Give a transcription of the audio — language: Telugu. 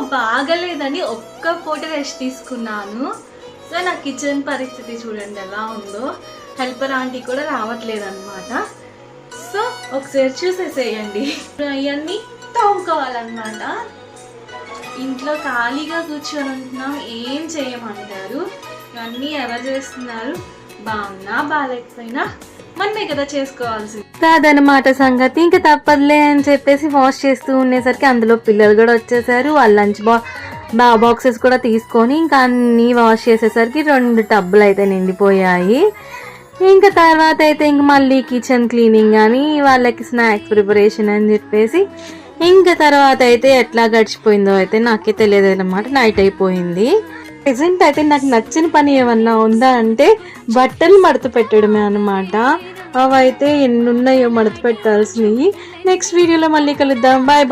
బాగలేదని ఒక్క పూట రెస్ట్ తీసుకున్నాను. సో నా కిచెన్ పరిస్థితి చూడండి ఎలా ఉందో. హెల్పర్ ఆంటీ కూడా రావట్లేదు అనమాట సో ఒకసారి చూసేసేయండి. అవన్నీ తవ్వుకోవాలన్నమాట ఇంట్లో ఖాళీగా కూర్చొని ఉంటున్నాం. ఏం చేయమంటారు? ఇవన్నీ ఎవరు చేస్తున్నారు? బాగున్నా బాగాలేకపోయినా మనమే కదా చేసుకోవాల్సింది. కాదనమాట సంగతి. ఇంకా తప్పదులే అని చెప్పేసి వాష్ చేస్తూ ఉండేసరికి అందులో పిల్లలు కూడా వచ్చేసారు. వాళ్ళ లంచ్ బా బా బాక్సెస్ కూడా తీసుకొని ఇంకా అన్నీ వాష్ చేసేసరికి రెండు టబ్బులు అయితే నిండిపోయాయి. ఇంకా తర్వాత అయితే ఇంక మళ్ళీ కిచెన్ క్లీనింగ్ అని వాళ్ళకి స్నాక్స్ ప్రిపరేషన్ అని చెప్పేసి ఇంకా తర్వాత అయితే ఎట్లా గడిచిపోయిందో అయితే నాకే తెలియదు అనమాట నైట్ అయిపోయింది. ప్రెసెంట్ అయితే నాకు నచ్చిన పని ఏమన్నా ఉందా అంటే బట్టలు మడత పెట్టడమే అనమాట అవైతే ఎన్ని ఉన్నాయో మడత పెట్టాల్సినవి. నెక్స్ట్ వీడియోలో మళ్ళీ కలుద్దాం. బాయ్.